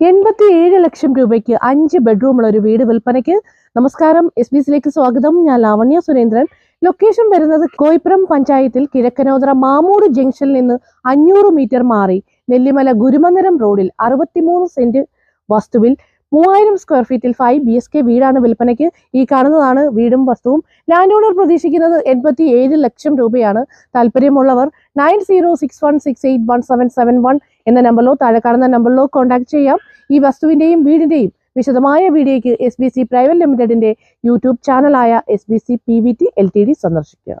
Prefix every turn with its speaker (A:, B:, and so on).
A: എൺപത്തി ഏഴ് ലക്ഷം രൂപയ്ക്ക് അഞ്ച് ബെഡ്റൂമുള്ള ഒരു വീട് വിൽപ്പനയ്ക്ക് നമസ്കാരം. എസ് ബി സിയിലേക്ക് സ്വാഗതം. ഞാൻ ലാവണ്യ സുരേന്ദ്രൻ. ലൊക്കേഷൻ വരുന്നത് കോയിപ്പുറം പഞ്ചായത്തിൽ കിഴക്കനോതറ മാമൂട് ജംഗ്ഷനിൽ നിന്ന് അഞ്ഞൂറ് മീറ്റർ മാറി നെല്ലിമല ഗുരുമന്ദിരം റോഡിൽ അറുപത്തിമൂന്ന് സെന്റ് വസ്തുവിൽ മൂവായിരം സ്ക്വയർ ഫീറ്റിൽ ഫൈവ് ബി എസ് കെ വീടാണ് വിൽപ്പനയ്ക്ക് ഈ കാണുന്നതാണ് വീടും വസ്തുവും. ലാൻഡ് ഓണർ പ്രതീക്ഷിക്കുന്നത് എൺപത്തി ഏഴ് ലക്ഷം രൂപയാണ്. താല്പര്യമുള്ളവർ nine zero six one six eight one seven seven one എന്ന നമ്പറിലോ താഴെ കാണുന്ന നമ്പറിലോ കോൺടാക്ട് ചെയ്യാം. ഈ വസ്തുവിന്റെയും വീടിന്റെയും വിശദമായ വീഡിയോയ്ക്ക് എസ് ബി സി പ്രൈവറ്റ് ലിമിറ്റഡിന്റെ YouTube ചാനലായ S B C P V T L T D സന്ദർശിക്കുക.